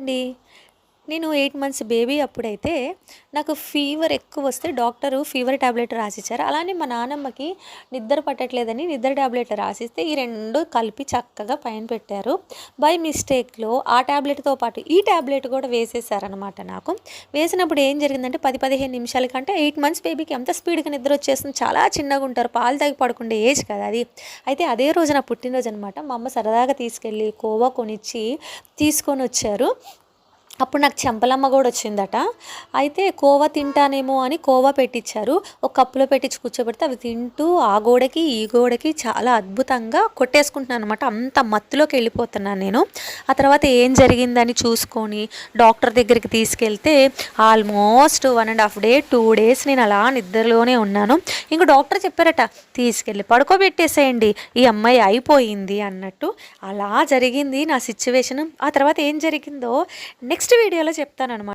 అండి నేను eight months baby అప్పుడైతే నాకు ఫీవర్ ఎక్కువ వస్తే డాక్టరు ఫీవర్ ట్యాబ్లెట్ రాసిచ్చారు. అలానే మా నానమ్మకి నిద్ర పట్టట్లేదని నిద్ర ట్యాబ్లెట్ రాసిస్తే ఈ రెండు కలిపి చక్కగా పైన పెట్టారు. బై మిస్టేక్లో ఆ ట్యాబ్లెట్తో పాటు ఈ ట్యాబ్లెట్ కూడా వేసేసారనమాట నాకు. వేసినప్పుడు ఏం జరిగిందంటే పది పదిహేను నిమిషాల కంటే ఎయిట్ మంత్స్ బేబీకి ఎంత స్పీడ్గా నిద్ర వచ్చేస్తుంది చాలా చిన్నగా ఉంటారు పాలు తాగి పడుకుండే ఏజ్ కదా అది. అయితే అదే రోజు నా పుట్టినరోజు అనమాట మా అమ్మ సరదాగా తీసుకెళ్ళి కోవా కొనిచ్చి తీసుకొని వచ్చారు. అప్పుడు నాకు చెంపలమ్మ కూడా వచ్చిందట. అయితే కోవా తింటానేమో అని కోవా పెట్టించారు ఒక కప్పులో పెట్టించి కూర్చోబెడితే అవి తింటూ ఆ గోడకి ఈ గోడకి చాలా అద్భుతంగా కొట్టేసుకుంటున్నాను అనమాట అంత మత్తులోకి వెళ్ళిపోతున్నాను నేను. ఆ తర్వాత ఏం జరిగిందని చూసుకొని డాక్టర్ దగ్గరికి తీసుకెళ్తే almost one and half day two days నేను అలా నిద్రలోనే ఉన్నాను. ఇంక డాక్టర్ చెప్పారట తీసుకెళ్ళి పడుకోబెట్టేసేయండి ఈ అమ్మాయి అయిపోయింది అన్నట్టు. అలా జరిగింది నా సిచ్యువేషన్. ఆ తర్వాత ఏం జరిగిందో నెక్స్ట్ వీడియోలో చెప్తాను అనమాట